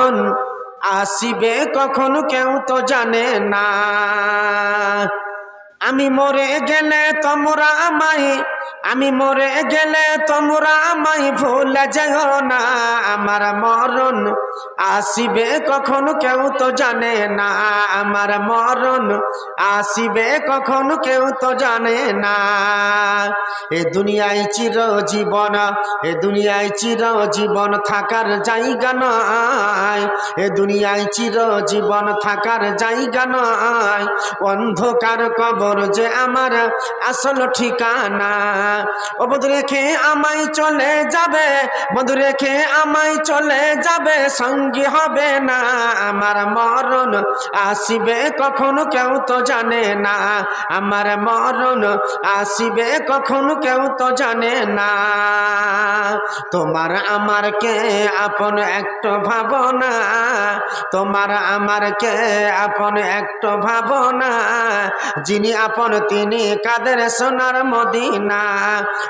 মরণ আসিবে কখন কেউ তো জানে না। আমি মরে গেলে তোমরা আমায় আমি মরে গেলে তোমরা আমায় ভুলে যেও না। আমার মরণ আসিবে কখন কেউ তো জানে না। আমার মরণ আসিবে কখন কেউ তো জানে না। এ দুনিয়ায় চির জীবন এ দুনিয়ায় চির জীবন থাকার জায়গা নয় এ দুনিয়ায় চির জীবন থাকার জায়গা নয় অন্ধকার কবর যে আমার আসল ঠিকানা ও বধু রেখে আমায় চলে যাবে? বধু রেখে আমায় চলে যাবে? সঙ্গী হবে না আমার মরণ। আসিবে কখনো কেউ তো জানে না আমার মরণ। আসিবে কখনো কেউ তো জানে না। তোমার আমার কে আপন একটু ভাবনা? তোমার আমার কে আপন একটু ভাবনা? যিনি আপন, তিনি কাদের সোনার মদিনা?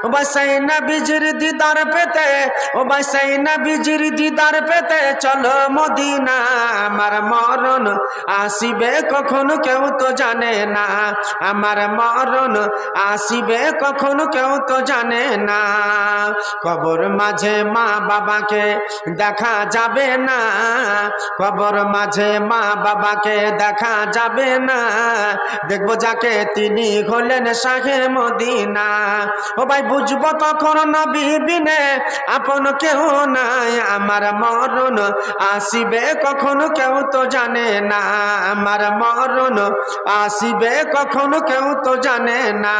ও বাসাই না বিজির দিদার পেতে, ও বাসাই না বিজির দিদার পেতে, চলো মদিনা, আমার মরণ আসিবে কখনো কেউ তো জানে না। আমার মরণ আসিবে কখনো কেউ তো জানে না। কবর মাঝে মা বাবাকে দেখা যাবে না। কবর মাঝে মা বাবাকে দেখা যাবে না। দেখব যাকে তিনি হলেন শাহে মদিনা। ও ভাই বুঝব তখন নবী বিনে আপন কেউ নাই। আমার মরণ আসিবে কখনো কেউ তো জানে না। আমার মরণ আসিবে কখনো কেউ তো জানে না।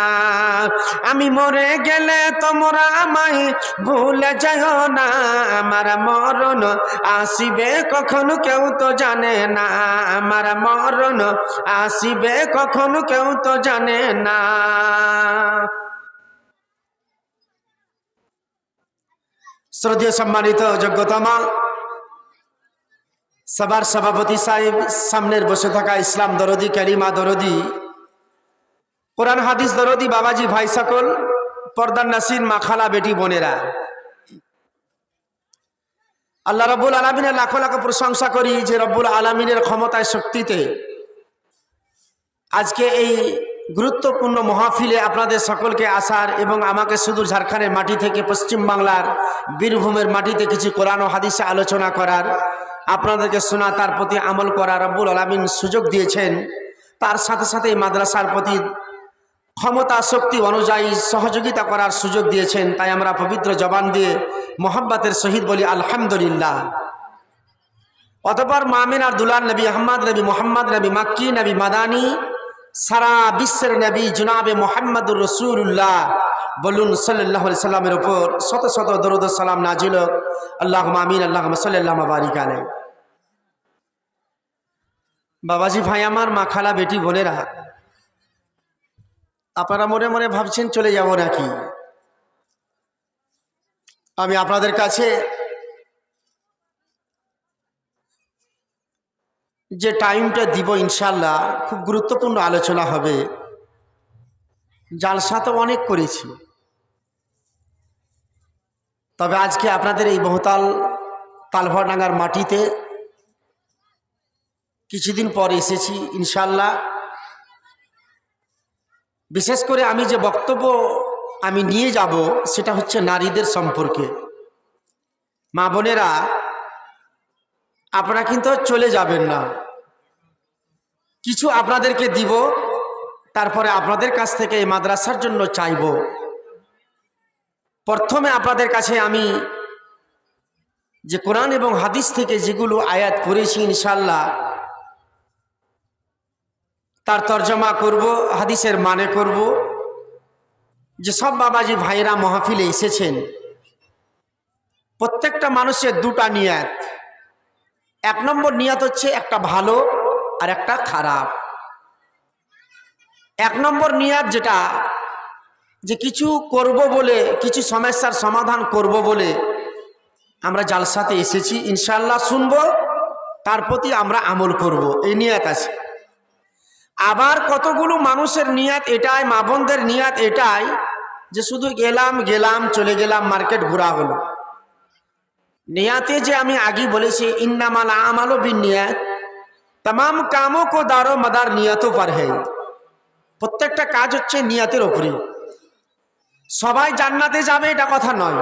আমি মরে গেলে তোমরা আমায় ভুলে যাও না। আমার মরণ আসিবে কখনো কেউ তো জানে না। আমার মরণ আসিবে কখনো কেউ তো জানে না। শ্রদ্ধীয় সম্মানিত যোগ্যতমা সবার সভাপতি সাহেব, সামনের বসে থাকা ইসলাম দরদি ক্যারিমা দরদি, কোরআন, হাদিস দরদি, বাবাজি, ভাই সকল, পর্দার নাসির মাখালা বেটি, বোনেরা। আল্লাহ রব্বুল আলমিনের লাখো লাখো প্রশংসা করি যে রব্বুল আলমিনের ক্ষমতায়, শক্তিতে আজকে এই গুরুত্বপূর্ণ মহাফিলে আপনাদের সকলকে আসার এবং আমাকে সুদূর ঝাড়খণ্ডের মাটি থেকে পশ্চিম বাংলার বীরভূমের মাটিতে কিছু কোরআন ও হাদিসে আলোচনা করার, আপনাদেরকে শোনা, তার প্রতি আমল করা রব্বুল আলমিন সুযোগ দিয়েছেন। তার সাথে সাথে মাদ্রাসার প্রতি ক্ষমতা, শক্তি অনুযায়ী সহযোগিতা করার সুযোগ দিয়েছেন। তাই আমরা পবিত্র জবান দিয়ে মোহাব্বাতের শহীদ বলি, আলহামদুলিল্লাহ। অতপর মামিন আর দুলান নবী আহম্মদ নবী মোহাম্মদ, নবী মাক্কি, নবী মাদানী সারা বিশ্বের নবী জুনাবে মোহাম্মদুর রসুল্লাহ বলুন সাল্লাহ সাল্লামের ওপর শত শত দরুদ সালাম নাজিল আল্লাহ মামিন আল্লাহ সাল্লাহ বারিক আলাই বাবাজি ভাই আমার, মা খালা, বেটি, বোনেরা, আপনারা মনে মনে ভাবছেন চলে যাব নাকি? আমি আপনাদের কাছে যে টাইমটা দিব ইনশাল্লাহ খুব গুরুত্বপূর্ণ আলোচনা হবে। জালসা তো অনেক করেছি। তবে আজকে আপনাদের এই বহুতাল তালভরডাঙ্গার মাটিতে কিছুদিন পর এসেছি ইনশাল্লাহ বিশেষ করে আমি যে বক্তব্য আমি নিয়ে যাব, সেটা হচ্ছে নারীদের সম্পর্কে। মা বোনেরা আপনারা কিন্তু চলে যাবেন না। কিছু আপনাদেরকে দিব, তারপরে আপনাদের কাছ থেকে এই মাদ্রাসার জন্য চাইব। প্রথমে আপনাদের কাছে আমি যে কোরআন এবং হাদিস থেকে যেগুলো আয়াত করেছি ইনশাল্লাহ তার তর্জমা করব, হাদিসের মানে করব। যে সব বাবাজি ভাইরা মহাফিলে এসেছেন, প্রত্যেকটা মানুষের দুটা নিয়াত। এক নম্বর নিয়াত হচ্ছে একটা ভালো আর একটা খারাপ। এক নম্বর নিয়াত যেটা, যে কিছু করব বলে, কিছু সমস্যার সমাধান করব বলে আমরা জালসাতে এসেছি ইনশাল্লাহ শুনব, তার প্রতি আমরা আমল করব। এই নিয়াত আছে। আবার কতগুলো মানুষের নিয়াত এটাই, মা বোনদের নিয়াত এটাই, যে শুধু গেলাম গেলাম, চলে গেলাম, মার্কেট ঘোরা হলো। নিয়াতে যে আমি আগে বলেছি, ইন্নামাল আমালো বিন নিয়াত তাম কামো কো দারো মাদার নিয়ত পার হ্যাঁ প্রত্যেকটা কাজ হচ্ছে নিয়াতের ওপরে সবাই জান্নাতে যাবে এটা কথা নয়।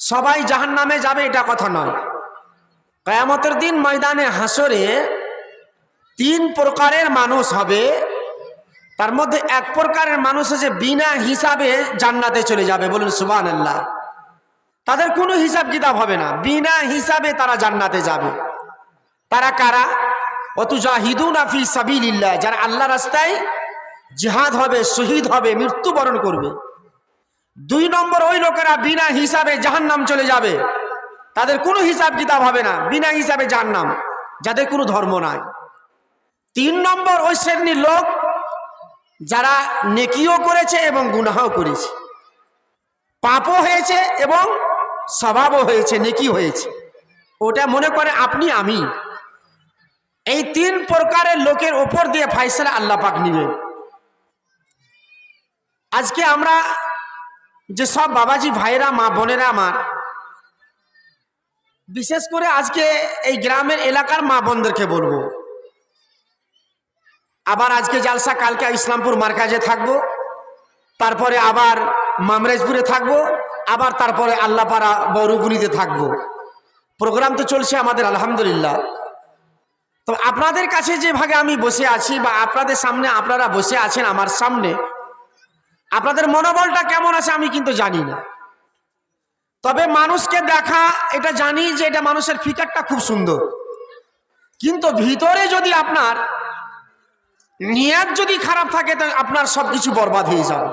সবাই জাহান নামে যাবে এটা কথা নয়। কয়ামতের দিন ময়দানে হাসরে তিন প্রকারের মানুষ হবে। তার মধ্যে এক প্রকারের মানুষ আছে বিনা হিসাবে জান্নাতে চলে যাবে। বলুন সুবান আল্লাহ তাদের কোনো হিসাব কিতাব হবে না। বিনা হিসাবে তারা জান্নাতে যাবে। তারা কারা? অতু জাহিদুন আফি সাবিল্লাহ যারা আল্লাহ রাস্তায় জিহাদ হবে, শহীদ হবে, মৃত্যুবরণ করবে। দুই নম্বর, ওই লোকেরা বিনা হিসাবে জাহান্নাম চলে যাবে। তাদের কোনো হিসাব কিতাব হবে না, বিনা হিসাবে জাহান্নাম, যাদের কোনো ধর্ম নাই। তিন নম্বর, ওই শ্রেণির লোক যারা নেকিও করেছে এবং গুনাহও করেছে। পাপও হয়েছে এবং স্বভাবও হয়েছে, নেকি হয়েছে। ওটা মনে করে আপনি আমি। এই তিন প্রকারের লোকের ওপর দিয়ে ফাইসলা আল্লাহ পাক নিবে। আজকে আমরা যে সব বাবাজি ভাইরা মা বোনেরা আমার, বিশেষ করে আজকে এই গ্রামের এলাকার মা বোনদেরকে বলব। আবার আজকে জালসা, কালকে ইসলামপুর মার্কাজে থাকব। তারপরে আবার মামরেজপুরে থাকব। আবার তারপরে আল্লাপাড়া বৌরুগুনিতে থাকব। প্রোগ্রাম তো চলছে আমাদের, আলহামদুলিল্লাহ। তো আপনাদের কাছে যেভাবে আমি বসে আছি বা আপনাদের সামনে আপনারা বসে আছেন আমার সামনে, আপনাদের মনোবলটা কেমন আছে আমি কিন্তু জানি না। তবে মানুষকে দেখা, এটা জানি যে এটা মানুষের ফিকারটা খুব সুন্দর। কিন্তু ভিতরে যদি আপনার নিয়াত যদি খারাপ থাকে, তো আপনার সবকিছু বরবাদ হয়ে যাবে।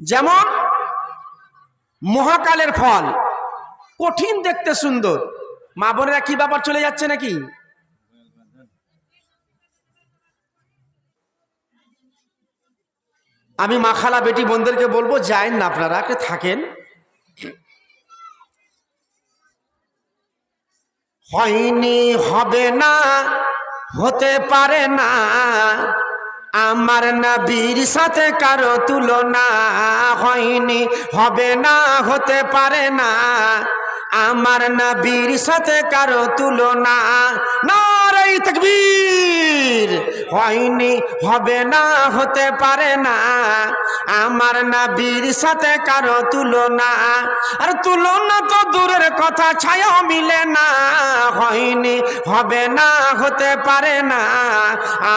যেমন মহাকালের ফল। কঠিন দেখতে সুন্দর। মা বোনেরা কি ব্যাপার চলে যাচ্ছে নাকি? আমি মাখালা বেটি বোনদেরকে বলব, যায়েন না আপনারা থাকেন। হয়নি, হবে না, হতে পারে না। আমার নবীর সাথে কারও তুলনা হয়নি, হবে না, হতে পারে না। আমার নবীর সাথে কারও তুলনা নারাই তকবীর। হয়নি, হবে না, হতে পারে না। আমার নবীর সাথে কারও তুলনা। আর তুলনা তো দূরের কথা ছায়া মিলে না। হয়নি, হবে না, হতে পারে না।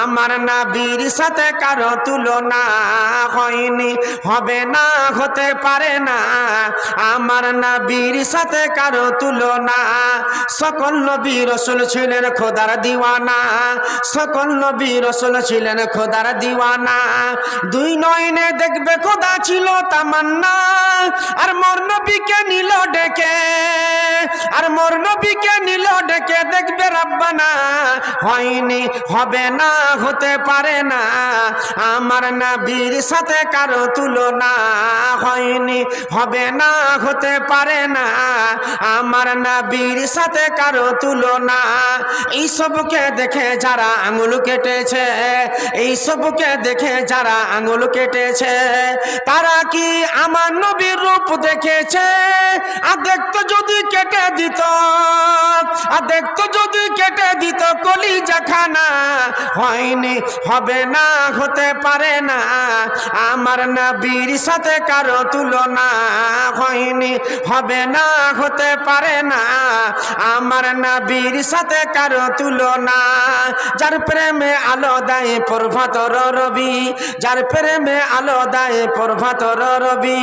আমার নবীর সাথে কারও তুলনা। হয়নি, হবে না, হতে পারে না। আমার নবীর সাথে কারও তুলনা। সকল নবী রসুল ছিলেন খোদার দিওয়ানা। সকল নবী রসুল ছিলেন খোদার দিওয়ানা। দুই নয়নে দেখবে খোদা ছিল তামান্না। আর মোর নবীকে নিল ডেকে, আর মোর নবীকে নিল ডেকে দেখবে রাব্বানা। হয়নি, হবে না, হতে পারে না, আমার নবীর সাথে কারও তুলনা। হয়নি, হবে না, হতে পারে না, আমার নবীর সাথে কারও তুলনা। এই সবকে দেখে যারা আঙুল কেটেছে এই সবকে দেখে যারা আঙুল কেটেছে, তারা কি আমার নবীর রূপ দেখেছে? আর দেখতো যদি কেটে দিত আর দেখতো যদি কেটে দিত কলি জাখানা হয়নি, হবে না, হতে পারে না। আমার নবীর সাথে কারও তুলনা হয়নি, হবে না, হতে পারে না। আমার নবীর সাথে কারও তুলনা, যার প্রেমে আলো দেয় রবি, যার প্রেমে আলো দেয় প্রভাতর রবি।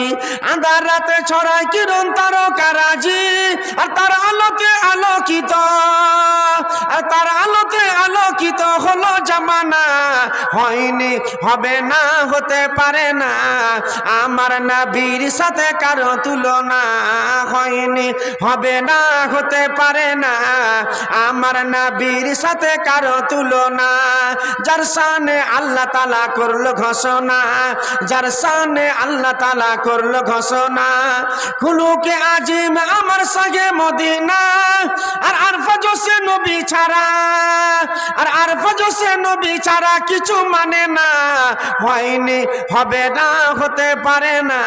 আন্ধার রাতে ছড়ায় কিরণ তার কারাজি আর তার আলোতে আলোকিত, আর তার আলোতে আলোকিত হলো জামানা। হয়নি, হবে না, হতে পারে না, আমার নবীর সাথে কারও তুলনা। হয়নি, হবে না, হতে পারে না, আমার নবীর সাথে কারও তুলনা। যার সানে আল্লাহ তালা করল ঘোষণা, যার সানে আল্লাহ তালা করল ঘোষণা খুলুকে আজিম আমার সঙ্গে মদিনা, আর আরফা জোসে নবী ছাড়া নবী ছাড়া কিছু মানে না। হয়নি, হবে না, হতে পারে না।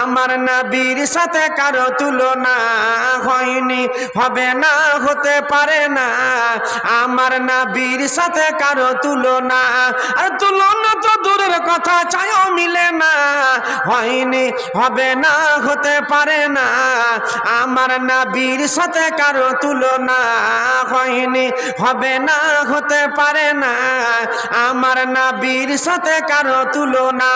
আমার নবীর সাথে কারও তুলনা হয়নি, হবে না, হতে পারে না। আমার নবীর সাথে কারও তুলনা, আর তুলনা কথা চায়ও মিলে না। হয়নি, হবে না, হতে পারে না। আমার নাবির সাথে কারও তুলনা। হয়নি, হবে না, হতে পারে না। আমার নাবির সাথে কারও তুলনা।